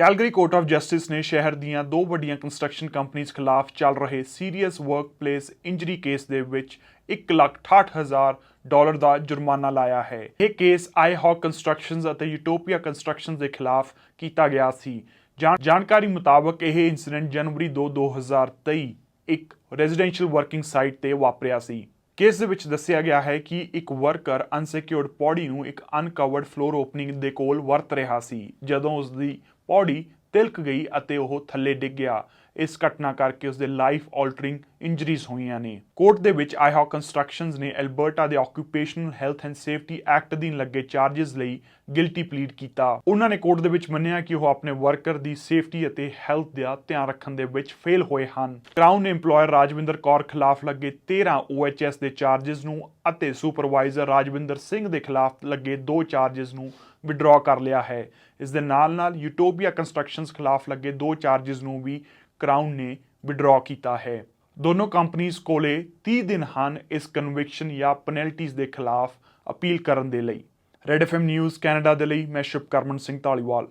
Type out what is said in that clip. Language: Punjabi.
ਕੈਲਗਰੀ ਕੋਰਟ ਆਫ ਜਸਟਿਸ ਨੇ ਸ਼ਹਿਰ ਦੀਆਂ ਦੋ ਵੱਡੀਆਂ ਕੰਸਟਰਕਸ਼ਨ ਕੰਪਨੀਆਂ ਖਿਲਾਫ ਚੱਲ ਰਹੇ ਸੀਰੀਅਸ ਵਰਕਪਲੇਸ ਇੰਜਰੀ ਕੇਸ ਦੇ ਵਿੱਚ 168000 ਡਾਲਰ ਦਾ ਜੁਰਮਾਨਾ ਲਾਇਆ ਹੈ। ਇਹ ਕੇਸ ਆਈ ਹੌਕ ਕੰਸਟਰਕਸ਼ਨਜ਼ ਅਤੇ ਯੂਟੋਪੀਆ ਕੰਸਟਰਕਸ਼ਨਜ਼ ਦੇ ਖਿਲਾਫ ਕੀਤਾ ਗਿਆ ਸੀ। ਜਾਣ- ਜਾਣਕਾਰੀ ਮੁਤਾਬਕ ਇਹ ਇਨਸੀਡੈਂਟ ਜਨਵਰੀ 2 2023 ਇੱਕ ਰੈਜ਼ੀਡੈਂਸ਼ੀਅਲ ਵਰਕਿੰਗ ਸਾਈਟ ਤੇ ਵਾਪਰਿਆ ਸੀ। ਕੇਸ ਦੇ ਵਿੱਚ ਦੱਸਿਆ ਗਿਆ ਹੈ ਕਿ ਇੱਕ ਵਰਕਰ ਅਨਸਿਕਿਉਰਡ ਪੌੜੀ ਨੂੰ ਇੱਕ ਅਨਕਵਰਡ ਫਲੋਰ ਓਪਨਿੰਗ ਦੇ ਕੋਲ ਵਰਤ ਰਿਹਾ ਸੀ, ਜਦੋਂ ਉਸ ਦੀ ਪੌੜੀ ਤਿਲਕ ਗਈ ਅਤੇ ਉਹ ਥੱਲੇ ਡਿੱਗ ਗਿਆ। ਇਸ ਘਟਨਾ ਕਰਕੇ ਉਸਦੇ ਲਾਈਫ ਆਲਟਰਿੰਗ ਇੰਜਰੀਜ਼ ਹੋਈਆਂ ਨੇ। ਕੋਰਟ ਦੇ ਵਿੱਚ ਆਈਹਾ ਕੰਸਟਰਕਸ਼ਨਸ ਨੇ ਐਲਬਰਟਾ ਦੇ occupational health and safety act ਅਧੀਨ ਲੱਗੇ ਚਾਰजेस ਲਈ ਗਿਲਟੀ ਪਲੀਡ ਕੀਤਾ। ਉਹਨਾਂ ਨੇ ਕੋਰਟ ਦੇ ਵਿੱਚ ਮੰਨਿਆ ਕਿ ਉਹ ਆਪਣੇ ਵਰਕਰ ਦੀ ਸੇਫਟੀ ਅਤੇ ਹੈਲਥ ਦਾ ਧਿਆਨ ਰੱਖਣ ਦੇ ਵਿੱਚ ਫੇਲ ਹੋਏ ਹਨ। ਕਰਾਊਨ ਏਮਪਲੋਇਰ ਰਾਜਵਿੰਦਰ ਕੌਰ ਖਿਲਾਫ ਲੱਗੇ 13 OHS ਦੇ ਚਾਰजेस ਨੂੰ ਅਤੇ ਸੁਪਰਵਾਈਜ਼ਰ ਰਾਜਵਿੰਦਰ ਸਿੰਘ ਦੇ ਖਿਲਾਫ ਲੱਗੇ ਦੋ ਚਾਰजेस ਨੂੰ ਵਿਡਰਾ ਕਰ ਲਿਆ ਹੈ। ਇਸ ਦੇ ਨਾਲ-ਨਾਲ ਯੂਟੋਪੀਆ ਕੰਸਟਰਕਸ਼ਨਸ ਖਿਲਾਫ ਲੱਗੇ ਦੋ ਚਾਰजेस ਨੂੰ ਵੀ ਕਰਾਊਨ ਨੇ ਵਿਡਰਾ ਕੀਤਾ ਹੈ। ਦੋਨੋਂ ਕੰਪਨੀਆਂ ਕੋਲੇ 30 ਦਿਨ ਹਨ ਇਸ ਕਨਵਿਕਸ਼ਨ ਜਾਂ ਪੈਨਲਟੀਆਂ ਦੇ ਖਿਲਾਫ ਅਪੀਲ ਕਰਨ ਦੇ ਲਈ। ਰੈਡ ਐਫਐਮ ਨਿਊਜ਼ ਕੈਨੇਡਾ ਦੇ ਲਈ ਮੈਂ ਸ਼ੁਭਕਰਮਨ ਸਿੰਘ ਧਾਲੀਵਾਲ।